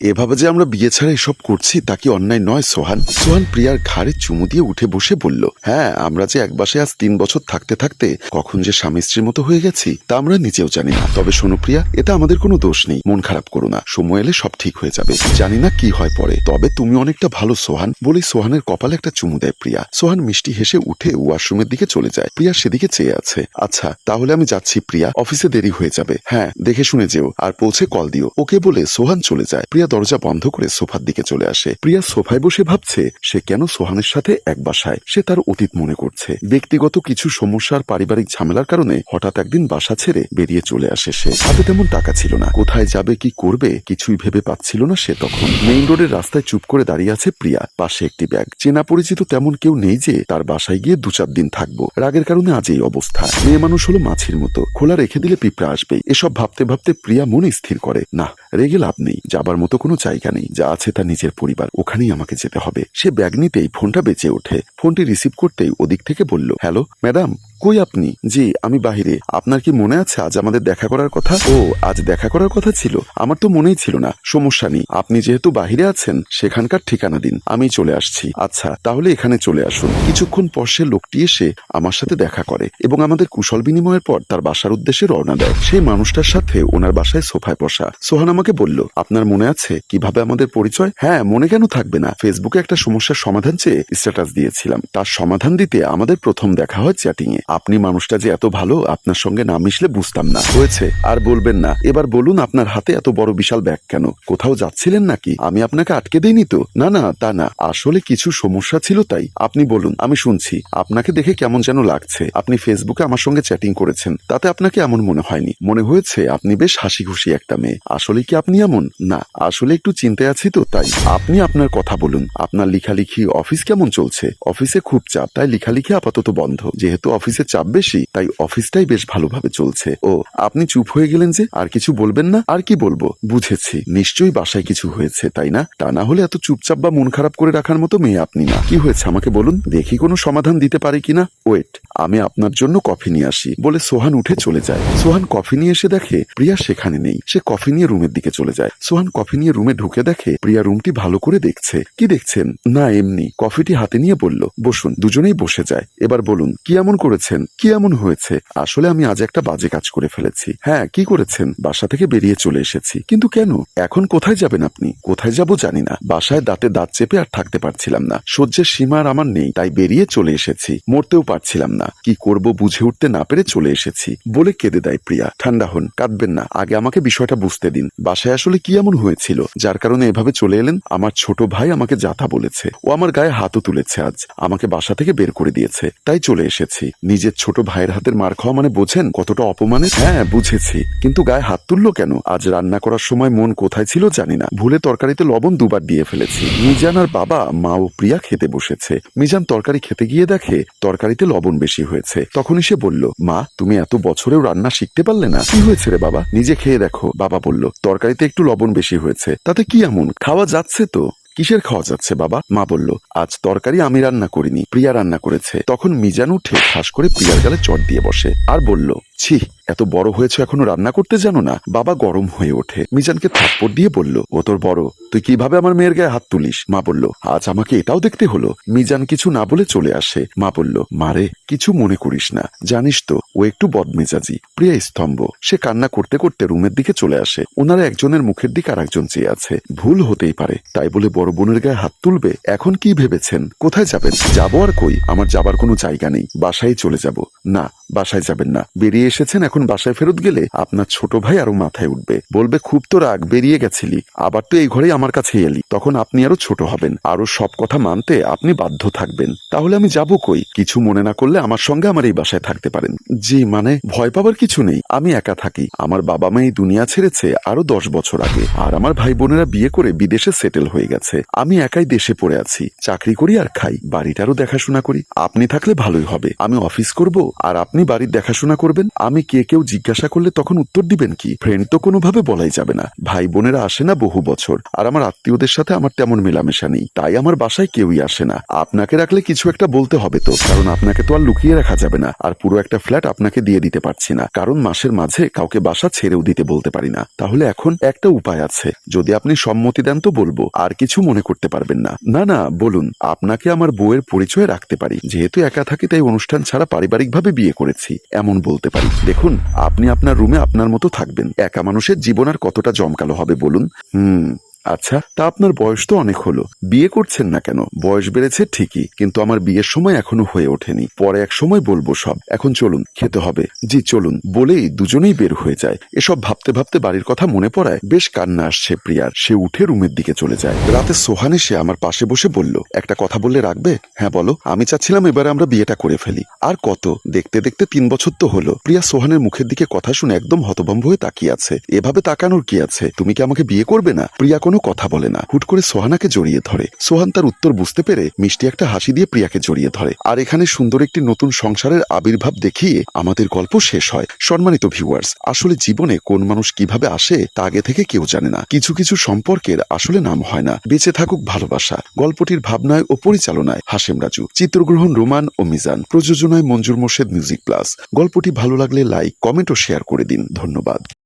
এভাবে যে আমরা বিয়ে ছাড়া এসব করছি, তা কি অন্যায় নয়, সোহান? সোহান প্রিয়ার ঘাড়ে চুমু দিয়ে উঠে বসে বলল হ্যাঁ আমরা যে এক বাসে আজ তিন বছর থাকতে থাকতে কখন যে স্বামী স্ত্রীর মতো হয়ে গেছি, তা আমরা নিজেও জানি না। তবে শোনো প্রিয়া এটা আমাদের কোনো দোষ নেই। মন খারাপ করো না। সময় এলে সব ঠিক হয়ে যাবে। জানি না কি হয় পরে। তবে তুমি অনেকটা ভালো, সোহান। বলে সোহানের কপালে একটা চুমু দেয় প্রিয়া। সোহান মিষ্টি হেসে উঠে ওয়াশরুমের দিকে চলে যায়। প্রিয়া সেদিকে চেয়ে আছে। আচ্ছা তাহলে আমি যাচ্ছি, প্রিয়া। অফিসে দেরি হয়ে যাবে। হ্যাঁ দেখে শুনে যেও। আর পৌঁছে কল দিও। ওকে বলে সোহান চলে যায়। প্রিয়া দরজা বন্ধ করে সোফার দিকে চলে আসে। প্রিয়া সোফায় বসে ভাবছে, সে কেন সোহানের সাথে এক বাসায়? সে তার অতীত মনে করছে। ব্যক্তিগত কিছু সমস্যার পারিবারিক ঝামেলার কারণে হঠাৎ একদিন বাসা ছেড়ে বেরিয়ে চলে আসে সে। হাতে তেমন টাকা ছিল না। কোথায় যাবে, কি করবে, কিছুই ভেবে পাচ্ছিল না সে তখন। মেইন রোডের রাস্তায় চুপ করে দাঁড়িয়ে আছে প্রিয়া। পাশে একটি ব্যাগ। চেনা পরিচিত তেমন কেউ নেই যে তার বাসায় গিয়ে দু চার দিন থাকব। রাগের কারণে আজ এই অবস্থা। মেয়ে মানুষ হলো মাছির মতো। খোলা রেখে দিলে পিঁপড়া আসবে এসব ভাবতে ভাবতে প্রিয়া মনে স্থির করে। না, রেগে লাভ নেই। যাবার মতো কোনো জায়গা নেই যা আছে তার নিজের পরিবার। ওখানেই আমাকে যেতে হবে। সে ব্যাগ নিতেই ফোনটা বেঁচে ওঠে। ফোনটি রিসিভ করতেই ওদিক থেকে বলল, হ্যালো, ম্যাডাম। কই আপনি? জি, আমি বাহিরে। আপনার কি মনে আছে আজ আমাদের দেখা করার কথা? ও, আজ দেখা করার কথা ছিল। আমার তো মনেই ছিল না। সমস্যা নেই। আপনি যেহেতু বাহিরে আছেন, সেখানকার ঠিকানা দিন। আমি চলে আসছি। আচ্ছা তাহলে এখানে চলে আসুন। কিছুক্ষণ পর সে লোকটি এসে আমার সাথে দেখা করে এবং আমাদের কুশল বিনিময়ের পর তার বাসার উদ্দেশ্যে রওনা দেয়। সেই মানুষটার সাথে ওনার বাসায় সোফায় বসা। সোহান আমাকে বলল, আপনার মনে আছে কীভাবে আমাদের পরিচয়? হ্যাঁ মনে কেন থাকবে না। ফেসবুকে একটা সমস্যার সমাধান চেয়ে স্ট্যাটাস দিয়েছিলাম। তার সমাধান দিতে আমাদের প্রথম দেখা হয় চ্যাটিং এ আপনি মানুষটা যে এত ভালো, আপনার সঙ্গে না মিশলে বুঝতাম না। হয়েছে, আর বলবেন না। এবার বলুন আপনার হাতে এত বড় বিশাল ব্যাগ কেন? কোথাও যাচ্ছিলেন নাকি? আমি আপনাকে আটকে দেইনি তো? না না, তা না। আসলে কিছু সমস্যা ছিল তাই। আপনি বলুন, আমি শুনছি। আপনাকে দেখে কেমন যেন লাগছে। আপনি ফেসবুকে আমার সঙ্গে চ্যাটিং করেছেন। তাতে আপনাকে এমন মনে হয়নি। মনে হয়েছে, আপনি বেশ হাসি খুশি একটা মেয়ে। আসলে কি আপনি এমন? না, আসলে একটু চিন্তায় আছি তো তাই। আপনি আপনার কথা বলুন। আপনার লিখালিখি অফিস কেমন চলছে? অফিসে খুব চাপ, তাই লিখালিখি আপাতত বন্ধ। যেহেতু অফিসে চাপ বেশি, তাই অফিসটাই বেশ ভালোভাবে চলছে। ও, আপনি চুপ হয়ে গেলেন যে, আর কিছু বলবেন না? আর কি বলব? বুঝেছি। নিশ্চয়ই বাসায় কিছু হয়েছে, তাই না? তা না হলে এত চুপচাপ বা মন খারাপ করে রাখার মতো মেয়ে আপনি না। কি হয়েছে আমাকে বলুন? দেখি কোনো সমাধান দিতে পারে কিনা? ওয়েট, আমি আপনার জন্য কফি নিয়ে আসি, বলে সোহান উঠে চলে যায়। সোহান কফি নিয়ে এসে দেখে, প্রিয়া সেখানে নেই। সে কফি নিয়ে রুমের দিকে চলে যায়। সোহান কফি নিয়ে রুমে ঢুকে দেখে, প্রিয়া রুমটি ভালো করে দেখছে। কি দেখছেন? না, এমনি। কফিটি হাতে নিয়ে বলল, বসুন, দুজনেই বসে যায়। এবার বলুন, কি এমন করেছেন? কি এমন হয়েছে? আসলে আমি আজ একটা বাজে কাজ করে ফেলেছি। হ্যাঁ কি করেছেন? বাসা থেকে বেরিয়ে চলে এসেছি। কিন্তু কেন? এখন কোথায় যাবেন আপনি? কোথায় যাব জানি না। বাসায় দাঁতে দাঁত চেপে আর থাকতে পারছিলাম না। সহ্যের সীমা আর আমার নেই, তাই বেরিয়ে চলে এসেছি। মরতেও পারছিলাম না। কি করব বুঝে উঠতে না পেরে চলে এসেছি। বলে কেঁদে দেয় প্রিয়া। ঠান্ডা হন, কাঁদবেন না। আগে আমাকে বিষয়টা বুঝতে দিন। বাসায় আসলে কি এমন হয়েছিল? যার কারণে এভাবে চলে এলেন? আমার ছোট ভাই আমাকে যাতা বলেছে। ও আমার গায়ে হাতও তুলেছে আজ। আমাকে বাসা থেকে বের করে দিয়েছে। তাই চলে এসেছি। নিজের ছোট ভাইয়ের হাতের মার খাওয়া মানে বোঝেন কতটা অপমানে হ্যাঁ বুঝেছি। কিন্তু গায়ে হাত তুললো কেন? আজ রান্না করার সময় মন কোথায় ছিল জানি না। ভুলে তরকারিতে লবণ দুবার দিয়ে ফেলেছি। মিজান আর বাবা, মা ও প্রিয়া খেতে বসেছে। মিজান তরকারি খেতে গিয়ে দেখে তরকারিতে লবণ বেশি হয়েছে। তখনই সে বলল, মা, তুমি এত বছরেও রান্না শিখতে পারলে না? কি হয়েছে রে বাবা? নিজে খেয়ে দেখো। বাবা বলল, তরকারিতে একটু লবণ বেশি হয়েছে। তাতে কি এমন? খাওয়া যাচ্ছে তো। কিসের খাওয়া যাচ্ছে, বাবা? মা বলল, আজ তরকারি আমি রান্না করিনি, প্রিয়া রান্না করেছে। তখন মিজান উঠে ঠাস করে প্রিয়ার গালে চট দিয়ে বসে আর বলল ছি, এত বড় হয়েছে এখনও রান্না করতে জানো না? বাবা গরম হয়ে ওঠে। মিজানকে থাপ্পড় দিয়ে বলল, ও তোর বড়। তুই কীভাবে আমার মেয়ের গায়ে হাত তুলিস? মা বলল, আজ আমাকে এটাও দেখতে হলো। মিজান কিছু না বলে চলে আসে। মা বলল মারে কিছু মনে করিস না। জানিস তো, ও একটু বদমেজাজি। প্রিয়া স্তম্ভ। সে কান্না করতে করতে রুমের দিকে চলে আসে। ওনারা একজনের মুখের দিকে আর একজন চেয়ে আছে। ভুল হতেই পারে। তাই বলে বড় বোনের গায়ে হাত তুলবে? এখন কি ভেবেছেন? কোথায় যাবেন? যাব আর কই? আমার যাবার কোনো জায়গা নেই। বাসায় চলে যাব। না, বাসায় যাবেন না। বেরিয়ে এসেছেন, এখন বাসায় ফেরত গেলে আপনার ছোট ভাই আরও মাথায় উঠবে। বলবে, খুব তো রাগ, বেরিয়ে গেছিলি। আবার তো এই ঘরেই আমার কাছে এলি। তখন আপনি আরও ছোট হবেন। আরও সব কথা মানতে আপনি বাধ্য থাকবেন। তাহলে আমি যাব কই? কিছু মনে না করলে আমার সঙ্গে আমার এই বাসায় থাকতে পারেন। জি মানে ভয় পাবার কিছু নেই। আমি একা থাকি। আমার বাবা মা এই দুনিয়া ছেড়েছে আরও দশ বছর আগে। আর আমার ভাই বোনেরা বিয়ে করে বিদেশে সেটেল হয়ে গেছে। আমি একাই দেশে পড়ে আছি। চাকরি করি আর খাই। বাড়িটারও দেখাশোনা করি। আপনি থাকলে ভালোই হবে। আমি অফিস করব আর আপনি বাড়ির দেখাশোনা করবেন। আমি কে কেউ জিজ্ঞাসা করলে তখন উত্তর দিবেন কি? ফ্রেন্ড তো কোনোভাবে বলাই যাবে না। ভাই বোনেরা আসে না বহু বছর, আর আমার আত্মীয়দের সাথে আমার তেমন মেলামেশা নেই। তাই আমার বাসায় কেউই আসে না। আপনাকে রাখলে কিছু একটা বলতে হবে তো, কারণ আপনাকে তো আর লুকিয়ে রাখা যাবে না, আর পুরো একটা ফ্ল্যাট আপনাকে দিয়ে দিতে পারছি না। কারণ মাসের মাঝে কাউকে বাসা ছেড়েও দিতে বলতে পারি না। তাহলে এখন একটা উপায় আছে। যদি আপনি সম্মতি দেন তো বলব, আর কিছু মনে করতে পারবেন না। না না, বলুন, আপনাকে আমার বউয়ের পরিচয় রাখতে পারি। যেহেতু একা থাকি, তাই অনুষ্ঠান ছাড়া পারিবারিকভাবে বিয়ে করেছি। এমন বলতে পারি। দেখুন আপনি আপনার রুমে আপনার মতো থাকবেন। একা মানুষের জীবন আর কতটা জমকালো হবে বলুন? হুম আচ্ছা তা আপনার বয়স তো অনেক হলো। বিয়ে করছেন না কেন? বয়স বেড়েছে ঠিকই, কিন্তু আমার বিয়ের সময় এখনও হয়ে ওঠেনি। পরে এক সময় বলব সব। এখন চলুন, খেতে হবে। জি, চলুন। বলেই দুজনেই বের হয়ে যায়। এসব ভাবতে ভাবতে বাড়ির কথা মনে পড়ায় বেশ কান্না আসছে প্রিয়ার। সে উঠে রুমের দিকে চলে যায়। রাতে সোহান এসে আমার পাশে বসে বলল, একটা কথা বললে রাখবে? হ্যাঁ বলো। আমি চাচ্ছিলাম এবারে আমরা বিয়েটা করে ফেলি। আর কত? দেখতে দেখতে তিন বছর তো হলো। প্রিয়া সোহানের মুখের দিকে কথা শুনে একদম হতভম্ব হয়ে তাকিয়ে আছে। এভাবে তাকানোর কি আছে? তুমি কি আমাকে বিয়ে করবে না? প্রিয়া কোনো কথা বলে না। হুট করে সোহানাকে জড়িয়ে ধরে। সোহান তার উত্তর বুঝতে পেরে মিষ্টি একটা হাসি দিয়ে প্রিয়াকে জড়িয়ে ধরে। আর এখানে সুন্দর একটি নতুন সংসারের আবির্ভাব দেখিয়ে আমাদের গল্প শেষ হয়। সম্মানিত ভিউয়ার্স আসলে জীবনে কোন মানুষ কীভাবে আসে তা আগে থেকে কেউ জানে না। কিছু কিছু সম্পর্কের আসলে নাম হয় না। বেঁচে থাকুক ভালোবাসা। গল্পটির ভাবনায় ও পরিচালনায় হাসেম রাজু। চিত্রগ্রহণ রোমান ও মিজান। প্রযোজনায় মঞ্জুর মোর্শেদ মিউজিক প্লাস। গল্পটি ভালো লাগলে লাইক, কমেন্ট ও শেয়ার করে দিন। ধন্যবাদ।